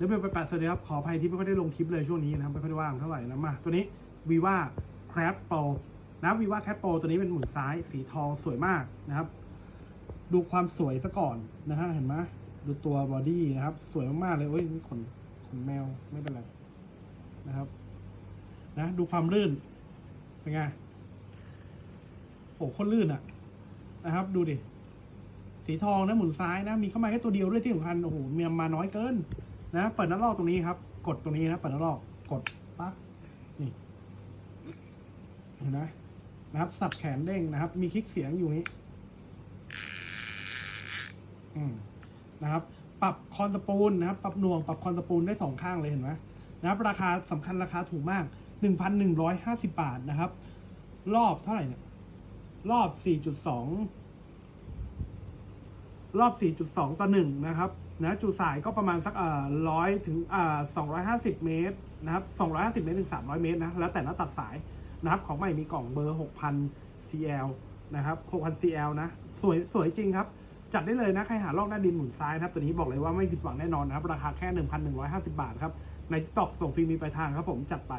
ดี๋ยวไปแปดสวัสดีครับ ขออภัยที่ไม่ค่อยได้ลงคลิปเลยช่วงนี้นะครับ ไม่ค่อยได้ว่างเท่าไหร่นะมาตัวนี้ viva c r a f pro นะ viva c r a f pro ตัวนี้เป็นหมุนซ้ายสีทองสวยมากนะครับ ดูความสวยซะก่อนนะฮะเห็นไหมดูตัวบอดี้นะครับ สวยมากๆเลยโอ้ยนี่ขนขนแมวไม่เป็นไรนะครับ นะ ดูความลื่นเป็นไงโอ้โหโคนลื่นอะนะครับ ดูดิสีทองนะหมุนซ้ายนะ มีเข้ามาแค่ตัวเดียวด้วยที่สำคัญโอ้โหเมียมาน้อยเกิน นะเปิดหน้าลอกตรงนี้ครับ กดตรงนี้นะเปิดหน้าลอกกดปั๊บนี่เห็นไหมนะครับสับแขนเด้งนะครับ มีคลิกเสียงอยู่นี้อืมนะครับ ปรับคอนสปูลนะครับ ปรับหน่วงปรับคอนสปูลได้สองข้างเลยเห็นไหมนะครับ ราคาสำคัญราคาถูกมากหนึ่งพันหนึ่งร้อยห้าสิบาทนะครับ รอบเท่าไหร่เนี่ยรอบสี่จุดสอง รอบ 4.2 ต่อ 1 นะครับนะจูสายก็ประมาณสักเอ่อร้อยถึงอ่า250เมตรนะครับ250เมตรถึง300เมตรนะแล้วแต่หน้าตัดสายนะครับของใหม่มีกล่องเบอร์6,000 CL นะครับ6,000 CL นะสวยสวยจริงครับ จัดได้เลยนะ ใครหาลอกหน้าดินหมุนซ้ายนะครับ ตัวนี้บอกเลยว่าไม่ผิดหวังแน่นอนนะครับ ราคาแค่1,150 บาทครับ ใน TikTok ส่งฟรีมีปลายทางครับผมจัดไป